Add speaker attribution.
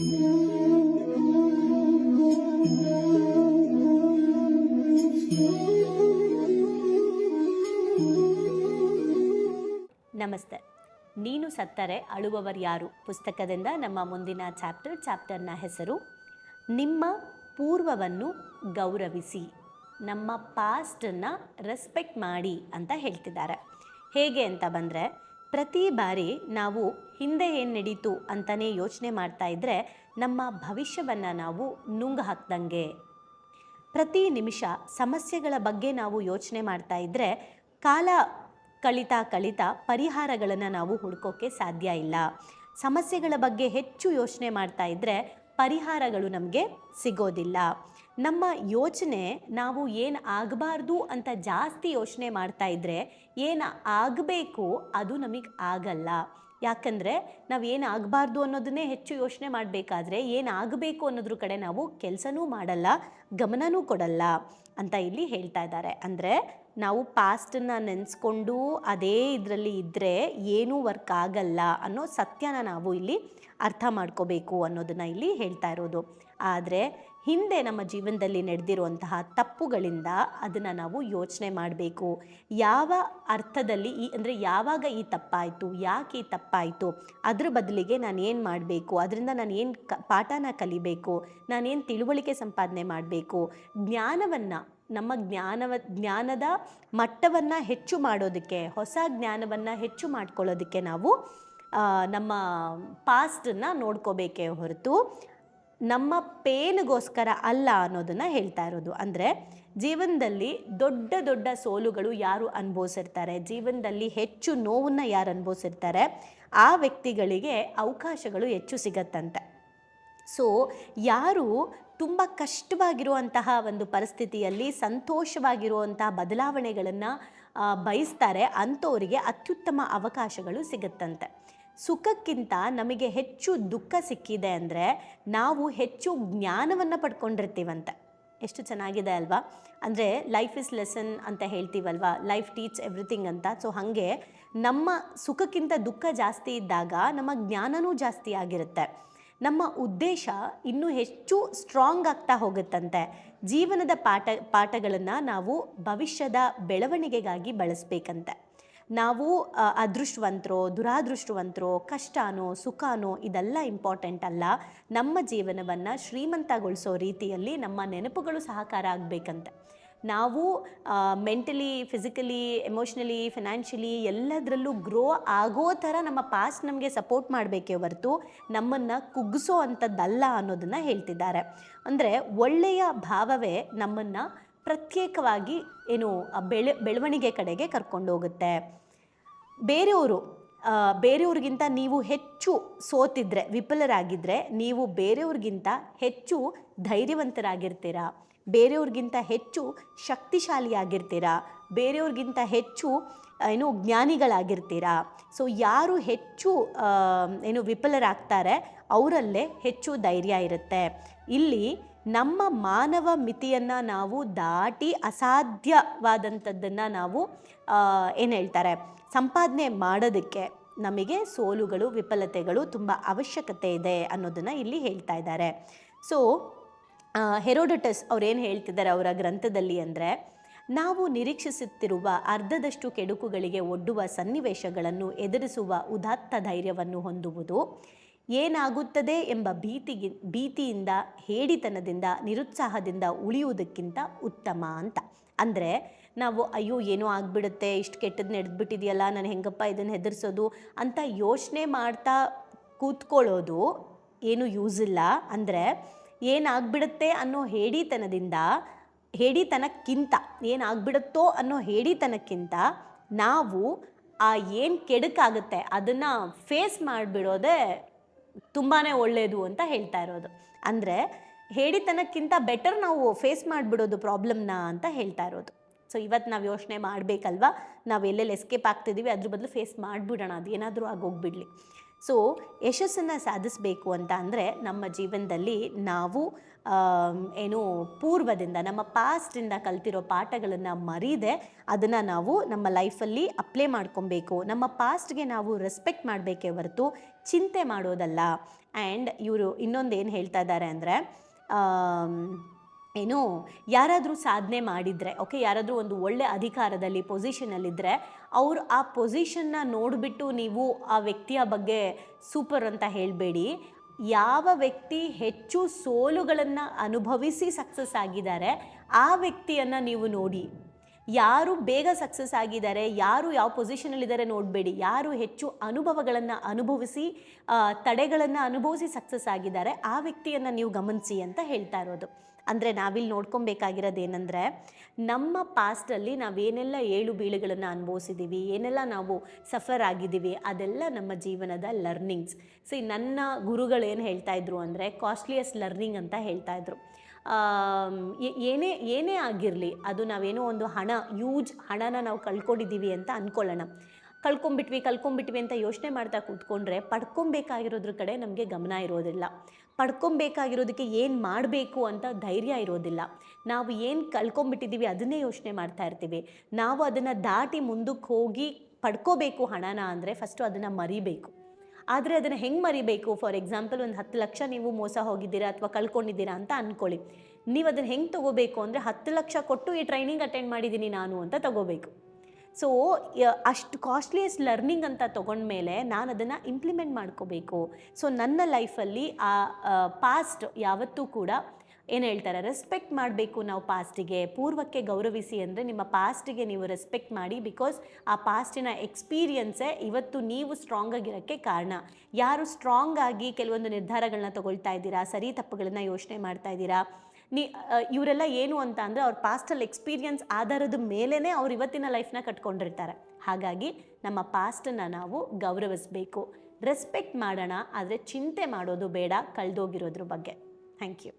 Speaker 1: ನಮಸ್ತೆ. ನೀನು ಸತ್ತರೆ ಅಳುವವರ್ಯಾರು ಪುಸ್ತಕದಿಂದ ನಮ್ಮ ಮುಂದಿನ ಚಾಪ್ಟರ್, ಚಾಪ್ಟರ್ನ ಹೆಸರು, ನಿಮ್ಮ ಪೂರ್ವವನ್ನು ಗೌರವಿಸಿ, ನಮ್ಮ ಪಾಸ್ಟನ್ನು ರೆಸ್ಪೆಕ್ಟ್ ಮಾಡಿ ಅಂತ ಹೇಳ್ತಿದ್ದಾರೆ. ಹೇಗೆ ಅಂತ ಬಂದರೆ ಪ್ರತಿ ಬಾರಿ ನಾವು ಹಿಂದೆ ಏನು ನಡೀತು ಅಂತಲೇ ಯೋಚನೆ ಮಾಡ್ತಾ ಇದ್ದರೆ ನಮ್ಮ ಭವಿಷ್ಯವನ್ನು ನಾವು ನುಂಗು ಹಾಕ್ದಂಗೆ. ಪ್ರತಿ ನಿಮಿಷ ಸಮಸ್ಯೆಗಳ ಬಗ್ಗೆ ನಾವು ಯೋಚನೆ ಮಾಡ್ತಾ ಇದ್ದರೆ ಕಾಲ ಕಳಿತಾ ಕಳಿತಾ ಪರಿಹಾರಗಳನ್ನು ನಾವು ಹುಡ್ಕೋಕ್ಕೆ ಸಾಧ್ಯ ಇಲ್ಲ. ಸಮಸ್ಯೆಗಳ ಬಗ್ಗೆ ಹೆಚ್ಚು ಯೋಚನೆ ಮಾಡ್ತಾ ಇದ್ದರೆ ಪರಿಹಾರಗಳು ನಮಗೆ ಸಿಗೋದಿಲ್ಲ. ನಮ್ಮ ಯೋಚನೆ ನಾವು ಏನು ಆಗಬಾರ್ದು ಅಂತ ಜಾಸ್ತಿ ಯೋಚನೆ ಮಾಡ್ತಾ ಇದ್ದರೆ ಏನು ಆಗಬೇಕು ಅದು ನಮಗೆ ಆಗಲ್ಲ. ಯಾಕಂದರೆ ನಾವು ಏನು ಆಗಬಾರ್ದು ಅನ್ನೋದನ್ನೇ ಹೆಚ್ಚು ಯೋಚನೆ ಮಾಡಬೇಕಾದ್ರೆ ಏನು ಆಗಬೇಕು ಅನ್ನೋದ್ರ ಕಡೆ ನಾವು ಕೆಲಸನೂ ಮಾಡಲ್ಲ, ಗಮನನೂ ಕೊಡಲ್ಲ ಅಂತ ಇಲ್ಲಿ ಹೇಳ್ತಾ ಇದ್ದಾರೆ. ಅಂದರೆ ನಾವು ಪಾಸ್ಟನ್ನು ನೆನೆಸ್ಕೊಂಡು ಅದೇ ಇದರಲ್ಲಿ ಇದ್ದರೆ ಏನೂ ವರ್ಕ್ ಆಗಲ್ಲ ಅನ್ನೋ ಸತ್ಯನ ನಾವು ಇಲ್ಲಿ ಅರ್ಥ ಮಾಡ್ಕೋಬೇಕು ಅನ್ನೋದನ್ನು ಇಲ್ಲಿ ಹೇಳ್ತಾ ಇರೋದು. ಆದರೆ ಹಿಂದೆ ನಮ್ಮ ಜೀವನದಲ್ಲಿ ನಡೆದಿರುವಂತಹ ತಪ್ಪುಗಳಿಂದ ಅದನ್ನು ನಾವು ಯೋಚನೆ ಮಾಡಬೇಕು. ಯಾವ ಅರ್ಥದಲ್ಲಿ ಈ, ಅಂದರೆ ಯಾವಾಗ ಈ ತಪ್ಪಾಯಿತು, ಯಾಕೆ ಈ ತಪ್ಪಾಯಿತು, ಅದ್ರ ಬದಲಿಗೆ ನಾನು ಏನು ಮಾಡಬೇಕು, ಅದರಿಂದ ನಾನು ಏನು ಕ, ಪಾಠನ ಕಲಿಬೇಕು ನಾನೇನು ತಿಳುವಳಿಕೆ ಸಂಪಾದನೆ ಮಾಡಬೇಕು, ಜ್ಞಾನವನ್ನು, ನಮ್ಮ ಜ್ಞಾನವ, ಜ್ಞಾನದ ಮಟ್ಟವನ್ನು ಹೆಚ್ಚು ಮಾಡೋದಕ್ಕೆ, ಹೊಸ ಜ್ಞಾನವನ್ನು ಹೆಚ್ಚು ಮಾಡ್ಕೊಳ್ಳೋದಕ್ಕೆ ನಾವು ನಮ್ಮ ಪಾಸ್ಟನ್ನು ನೋಡ್ಕೋಬೇಕೇ ಹೊರತು ನಮ್ಮ ಪೇನ್ಗೋಸ್ಕರ ಅಲ್ಲ ಅನ್ನೋದನ್ನು ಹೇಳ್ತಾ ಇರೋದು. ಅಂದರೆ ಜೀವನದಲ್ಲಿ ದೊಡ್ಡ ದೊಡ್ಡ ಸೋಲುಗಳು ಯಾರು ಅನುಭವಿಸಿರ್ತಾರೆ? ಜೀವನದಲ್ಲಿ ಹೆಚ್ಚು ನೋವನ್ನು ಯಾರು ಅನುಭವಿಸಿರ್ತಾರೆ? ಆ ವ್ಯಕ್ತಿಗಳಿಗೆ ಅವಕಾಶಗಳು ಹೆಚ್ಚು ಸಿಗತ್ತಂತೆ. ಸೊ ಯಾರು ತುಂಬ ಕಷ್ಟವಾಗಿರುವಂತಹ ಒಂದು ಪರಿಸ್ಥಿತಿಯಲ್ಲಿ ಸಂತೋಷವಾಗಿರುವಂತಹ ಬದಲಾವಣೆಗಳನ್ನು ಬಯಸ್ತಾರೆ ಅಂಥವರಿಗೆ ಅತ್ಯುತ್ತಮ ಅವಕಾಶಗಳು ಸಿಗುತ್ತಂತೆ. ಸುಖಕ್ಕಿಂತ ನಮಗೆ ಹೆಚ್ಚು ದುಃಖ ಸಿಕ್ಕಿದೆ ಅಂದರೆ ನಾವು ಹೆಚ್ಚು ಜ್ಞಾನವನ್ನು ಪಡ್ಕೊಂಡಿರ್ತೀವಂತೆ. ಎಷ್ಟು ಚೆನ್ನಾಗಿದೆ ಅಲ್ವಾ? ಅಂದರೆ ಲೈಫ್ ಇಸ್ ಲೆಸನ್ ಅಂತ ಹೇಳ್ತೀವಲ್ವ? ಲೈಫ್ ಟೀಚ್ ಎವ್ರಿಥಿಂಗ್ ಅಂತ. ಸೊ ಹಾಗೆ ನಮ್ಮ ಸುಖಕ್ಕಿಂತ ದುಃಖ ಜಾಸ್ತಿ ಇದ್ದಾಗ ನಮ್ಮ ಜ್ಞಾನನೂ ಜಾಸ್ತಿ ಆಗಿರುತ್ತೆ. ನಮ್ಮ ಉದ್ದೇಶ ಇನ್ನೂ ಹೆಚ್ಚು ಸ್ಟ್ರಾಂಗ್ ಆಗ್ತಾ ಹೋಗುತ್ತಂತೆ. ಜೀವನದ ಪಾಠ, ಪಾಠಗಳನ್ನು ನಾವು ಭವಿಷ್ಯದ ಬೆಳವಣಿಗೆಗಾಗಿ ಬಳಸಬೇಕಂತೆ. ನಾವು ಅದೃಷ್ಟವಂತರೋ, ದುರಾದೃಷ್ಟವಂತರೋ, ಕಷ್ಟನೋ, ಸುಖನೋ ಇದೆಲ್ಲ ಇಂಪಾರ್ಟೆಂಟ್ ಅಲ್ಲ. ನಮ್ಮ ಜೀವನವನ್ನು ಶ್ರೀಮಂತಗೊಳಿಸೋ ರೀತಿಯಲ್ಲಿ ನಮ್ಮ ನೆನಪುಗಳು ಸಹಕಾರ ಆಗಬೇಕಂತೆ. ನಾವು ಮೆಂಟಲಿ ಫಿಸಿಕಲಿ ಎಮೋಷ್ನಲಿ ಫಿನಾನ್ಷಿಯಲಿ ಎಲ್ಲದರಲ್ಲೂ ಗ್ರೋ ಆಗೋ ಥರ ನಮ್ಮ ಪಾಸ್ಟ್ ನಮಗೆ ಸಪೋರ್ಟ್ ಮಾಡಬೇಕೇ ಹೊರತು ನಮ್ಮನ್ನು ಕುಗ್ಗಿಸೋ ಅಂಥದ್ದಲ್ಲ ಅನ್ನೋದನ್ನು ಹೇಳ್ತಿದ್ದಾರೆ. ಅಂದರೆ ಒಳ್ಳೆಯ ಭಾವವೇ ನಮ್ಮನ್ನು ಪ್ರತ್ಯೇಕವಾಗಿ ಏನು ಬೆಳೆ, ಬೆಳವಣಿಗೆ ಕಡೆಗೆ ಕರ್ಕೊಂಡು ಹೋಗುತ್ತೆ. ಬೇರೆಯವರು ಬೇರೆಯವ್ರಿಗಿಂತ ನೀವು ಹೆಚ್ಚು ಸೋತಿದ್ರೆ ವಿಫಲರಾಗಿದ್ದರೆ ನೀವು ಬೇರೆಯವ್ರಿಗಿಂತ ಹೆಚ್ಚು ಧೈರ್ಯವಂತರಾಗಿರ್ತೀರಾ? ಬೇರೆಯವ್ರಿಗಿಂತ ಹೆಚ್ಚು ಶಕ್ತಿಶಾಲಿಯಾಗಿರ್ತೀರಾ? ಬೇರೆಯವ್ರಿಗಿಂತ ಹೆಚ್ಚು ಏನು ಜ್ಞಾನಿಗಳಾಗಿರ್ತೀರಾ? ಸೊ, ಯಾರು ಹೆಚ್ಚು ಏನು ವಿಫಲರಾಗ್ತಾರೆ, ಅವರಲ್ಲೇ ಹೆಚ್ಚು ಧೈರ್ಯ ಇರುತ್ತೆ. ಇಲ್ಲಿ ನಮ್ಮ ಮಾನವ ಮಿತಿಯನ್ನು ನಾವು ದಾಟಿ ಅಸಾಧ್ಯವಾದಂಥದ್ದನ್ನು ನಾವು ಏನು ಹೇಳ್ತಾರೆ? ಸಂಪಾದನೆ ಮಾಡೋದಕ್ಕೆ ನಮಗೆ ಸೋಲುಗಳು, ವಿಫಲತೆಗಳು ತುಂಬ ಅವಶ್ಯಕತೆ ಇದೆ ಅನ್ನೋದನ್ನು ಇಲ್ಲಿ ಹೇಳ್ತಾ ಇದ್ದಾರೆ. ಸೊ ಹೆರೋಡಟಸ್ ಅವ್ರೇನು ಹೇಳ್ತಿದ್ದಾರೆ ಅವರ ಗ್ರಂಥದಲ್ಲಿ ಅಂದರೆ, ನಾವು ನಿರೀಕ್ಷಿಸುತ್ತಿರುವ ಅರ್ಧದಷ್ಟು ಕೆಡುಕುಗಳಿಗೆ ಒಡ್ಡುವ ಸನ್ನಿವೇಶಗಳನ್ನು ಎದುರಿಸುವ ಉದಾತ್ತ ಧೈರ್ಯವನ್ನು ಹೊಂದುವುದು ಏನಾಗುತ್ತದೆ ಎಂಬ ಭೀತಿಗಿ, ಭೀತಿಯಿಂದ, ಹೇಡಿತನದಿಂದ, ನಿರುತ್ಸಾಹದಿಂದ ಉಳಿಯುವುದಕ್ಕಿಂತ ಉತ್ತಮ ಅಂತ. ಅಂದರೆ ನಾವು, ಅಯ್ಯೋ, ಏನೋ ಆಗಿಬಿಡುತ್ತೆ, ಇಷ್ಟು ಕೆಟ್ಟದ್ದು ನಡೆದ್ಬಿಟ್ಟಿದೆಯಲ್ಲ ನಾನು ಹೆಂಗಪ್ಪ ಇದನ್ನು ಹೆದರ್ಸೋದು? ಅಂತ ಯೋಚನೆ ಮಾಡ್ತಾ ಕೂತ್ಕೊಳ್ಳೋದು ಏನು ಯೂಸ್ ಇಲ್ಲ. ಅಂದರೆ ಏನಾಗ್ಬಿಡುತ್ತೆ ಅನ್ನೋ ಹೇಡಿತನದಿಂದ, ಹೇಡಿತನಕ್ಕಿಂತ ಏನಾಗ್ಬಿಡುತ್ತೋ ಅನ್ನೋ ಹೇಡಿತನಕ್ಕಿಂತ ನಾವು ಆ ಏನು ಕೆಡಕಾಗುತ್ತೆ ಅದನ್ನು ಫೇಸ್ ಮಾಡಿಬಿಡೋದೇ ತುಂಬಾ ಒಳ್ಳೆಯದು ಅಂತ ಹೇಳ್ತಾ ಇರೋದು. ಅಂದರೆ ಹೇಳಿತನಕ್ಕಿಂತ ಬೆಟರ್ ನಾವು ಫೇಸ್ ಮಾಡಿಬಿಡೋದು ಪ್ರಾಬ್ಲಮ್ನ ಅಂತ ಹೇಳ್ತಾ ಇರೋದು. ಸೊ ಇವತ್ತು ನಾವು ಯೋಚನೆ ಮಾಡಬೇಕಲ್ವಾ? ನಾವು ಎಲ್ಲೆಲ್ಲಿ ಎಸ್ಕೇಪ್ ಆಗ್ತಿದ್ದೀವಿ ಅದ್ರ ಬದಲು ಫೇಸ್ ಮಾಡಿಬಿಡೋಣ ಅದು ಏನಾದರೂ ಆಗೋಗ್ಬಿಡ್ಲಿ. ಸೊ ಯಶಸ್ಸನ್ನು ಸಾಧಿಸಬೇಕು ಅಂತ ಅಂದರೆ ನಮ್ಮ ಜೀವನದಲ್ಲಿ ನಾವು ಏನು ಪೂರ್ವದಿಂದ, ನಮ್ಮ ಪಾಸ್ಟಿಂದ ಕಲ್ತಿರೋ ಪಾಠಗಳನ್ನು ಮರೀದೆ ಅದನ್ನು ನಾವು ನಮ್ಮ ಲೈಫಲ್ಲಿ ಅಪ್ಲೈ ಮಾಡ್ಕೊಬೇಕು. ನಮ್ಮ ಪಾಸ್ಟ್ಗೆ ನಾವು ರೆಸ್ಪೆಕ್ಟ್ ಮಾಡಬೇಕೇ ಹೊರತು ಚಿಂತೆ ಮಾಡೋದಲ್ಲ. ಆ್ಯಂಡ್ ಇವರು ಇನ್ನೊಂದು ಏನು ಹೇಳ್ತಾ ಇದ್ದಾರೆ ಅಂದರೆ ಏನು, ಯಾರಾದರೂ ಸಾಧನೆ ಮಾಡಿದರೆ ಓಕೆ ಯಾರಾದರೂ ಒಂದು ಒಳ್ಳೆ ಅಧಿಕಾರದಲ್ಲಿ ಪೊಸಿಷನಲ್ಲಿದ್ದರೆ ಅವರು ಆ ಪೊಸಿಷನ್ನ ನೋಡಿಬಿಟ್ಟು ನೀವು ಆ ವ್ಯಕ್ತಿಯ ಬಗ್ಗೆ ಸೂಪರ್ ಅಂತ ಹೇಳಬೇಡಿ. ಯಾವ ವ್ಯಕ್ತಿ ಹೆಚ್ಚು ಸೋಲುಗಳನ್ನು ಅನುಭವಿಸಿ ಸಕ್ಸಸ್ ಆಗಿದ್ದಾರೆ, ಆ ವ್ಯಕ್ತಿಯನ್ನು ನೀವು ನೋಡಿ. ಯಾರು ಬೇಗ ಸಕ್ಸಸ್ ಆಗಿದ್ದಾರೆ, ಯಾರು ಯಾವ ಪೊಸಿಷನಲ್ಲಿದ್ದಾರೆ ನೋಡಬೇಡಿ. ಯಾರು ಹೆಚ್ಚು ಅನುಭವಗಳನ್ನು ಅನುಭವಿಸಿ ತಡೆಗಳನ್ನು ಅನುಭವಿಸಿ ಸಕ್ಸಸ್ ಆಗಿದ್ದಾರೆ, ಆ ವ್ಯಕ್ತಿಯನ್ನು ನೀವು ಗಮನಿಸಿ ಅಂತ ಹೇಳ್ತಾ ಇರೋದು. ಅಂದರೆ ನಾವಿಲ್ಲಿ ನೋಡ್ಕೊಬೇಕಾಗಿರೋದು ಏನಂದರೆ ನಮ್ಮ ಪಾಸ್ಟಲ್ಲಿ ನಾವೇನೆಲ್ಲ ಏಳು ಬೀಳುಗಳನ್ನು ಅನುಭವಿಸಿದ್ದೀವಿ ಏನೆಲ್ಲ ನಾವು ಸಫರ್ ಆಗಿದ್ದೀವಿ ಅದೆಲ್ಲ ನಮ್ಮ ಜೀವನದ ಲರ್ನಿಂಗ್ಸ್ ಸೊ ನನ್ನ ಗುರುಗಳು ಏನು ಹೇಳ್ತಾ ಇದ್ರು ಅಂದರೆ ಕಾಸ್ಟ್ಲಿಯಸ್ಟ್ ಲರ್ನಿಂಗ್ ಅಂತ ಹೇಳ್ತಾ ಇದ್ರು. ಏನೇ ಏನೇ ಆಗಿರಲಿ ಅದು ನಾವೇನೋ ಒಂದು ಹಣ ಯೂಜ್ ಹಣನ ನಾವು ಕಳ್ಕೊಂಡಿದ್ದೀವಿ ಅಂತ ಅಂದ್ಕೊಳ್ಳೋಣ ಕಳ್ಕೊಂಬಿಟ್ವಿ ಕಳ್ಕೊಂಬಿಟ್ವಿ ಅಂತ ಯೋಚನೆ ಮಾಡ್ತಾ ಕೂತ್ಕೊಂಡ್ರೆ ಪಡ್ಕೊಬೇಕಾಗಿರೋದ್ರ ಕಡೆ ನಮಗೆ ಗಮನ ಇರೋದಿಲ್ಲ. ಪಡ್ಕೊಬೇಕಾಗಿರೋದಕ್ಕೆ ಏನು ಮಾಡಬೇಕು ಅಂತ ಧೈರ್ಯ ಇರೋದಿಲ್ಲ. ನಾವು ಏನು ಕಳ್ಕೊಂಬಿಟ್ಟಿದ್ದೀವಿ ಅದನ್ನೇ ಯೋಚನೆ ಮಾಡ್ತಾ ಇರ್ತೀವಿ. ನಾವು ಅದನ್ನು ದಾಟಿ ಮುಂದಕ್ಕೆ ಹೋಗಿ ಪಡ್ಕೋಬೇಕು ಹಣನ ಅಂದರೆ ಫಸ್ಟು ಅದನ್ನು ಮರಿಬೇಕು. ಆದರೆ ಅದನ್ನು ಹೆಂಗೆ ಮರಿಬೇಕು? ಫಾರ್ ಎಕ್ಸಾಂಪಲ್ ಒಂದು ಹತ್ತು ಲಕ್ಷ ನೀವು ಮೋಸ ಹೋಗಿದ್ದೀರಾ ಅಥವಾ ಕಳ್ಕೊಂಡಿದ್ದೀರಾ ಅಂತ ಅಂದ್ಕೊಳ್ಳಿ ನೀವು ಅದನ್ನು ಹೆಂಗೆ ತೊಗೋಬೇಕು ಅಂದರೆ ಹತ್ತು ಲಕ್ಷ ಕೊಟ್ಟು ಈ ಟ್ರೈನಿಂಗ್ ಅಟೆಂಡ್ ಮಾಡಿದ್ದೀನಿ ನಾನು ಅಂತ ತಗೋಬೇಕು. ಸೊ ಅಷ್ಟು ಕಾಸ್ಟ್ಲಿಯಸ್ಟ್ ಲರ್ನಿಂಗ್ ಅಂತ ತೊಗೊಂಡ್ಮೇಲೆ ನಾನು ಅದನ್ನು ಇಂಪ್ಲಿಮೆಂಟ್ ಮಾಡ್ಕೋಬೇಕು. ಸೊ ನನ್ನ ಲೈಫಲ್ಲಿ ಆ ಪಾಸ್ಟ್ ಯಾವತ್ತೂ ಕೂಡ ಏನು ಹೇಳ್ತಾರೆ ರೆಸ್ಪೆಕ್ಟ್ ಮಾಡಬೇಕು ನಾವು ಪಾಸ್ಟಿಗೆ ಪೂರ್ವಕ್ಕೆ ಗೌರವಿಸಿ ಅಂದರೆ ನಿಮ್ಮ ಪಾಸ್ಟಿಗೆ ನೀವು ರೆಸ್ಪೆಕ್ಟ್ ಮಾಡಿ ಬಿಕಾಸ್ ಆ ಪಾಸ್ಟಿನ ಎಕ್ಸ್ಪೀರಿಯನ್ಸೇ ಇವತ್ತು ನೀವು ಸ್ಟ್ರಾಂಗ್ ಆಗಿರೋಕ್ಕೆ ಕಾರಣ. ಯಾರು ಸ್ಟ್ರಾಂಗ್ ಆಗಿ ಕೆಲವೊಂದು ನಿರ್ಧಾರಗಳನ್ನ ತಗೊಳ್ತಾ ಇದ್ದೀರಾ, ಸರಿ ತಪ್ಪುಗಳನ್ನ ಯೋಚನೆ ಮಾಡ್ತಾ ಇದ್ದೀರಾ ನೀ ಇವರೆಲ್ಲ ಏನು ಅಂತ ಅಂದರೆ ಅವ್ರ ಪಾಸ್ಟಲ್ ಎಕ್ಸ್ಪೀರಿಯನ್ಸ್ ಆಧಾರದ ಮೇಲೇ ಅವ್ರು ಇವತ್ತಿನ ಲೈಫ್ನ ಕಟ್ಕೊಂಡಿರ್ತಾರೆ. ಹಾಗಾಗಿ ನಮ್ಮ ಪಾಸ್ಟನ್ನು ನಾವು ಗೌರವಿಸಬೇಕು. ರೆಸ್ಪೆಕ್ಟ್ ಮಾಡೋಣ, ಆದರೆ ಚಿಂತೆ ಮಾಡೋದು ಬೇಡ, ಕಳೆದೋಗಿರೋದ್ರ ಬಗ್ಗೆ. Thank you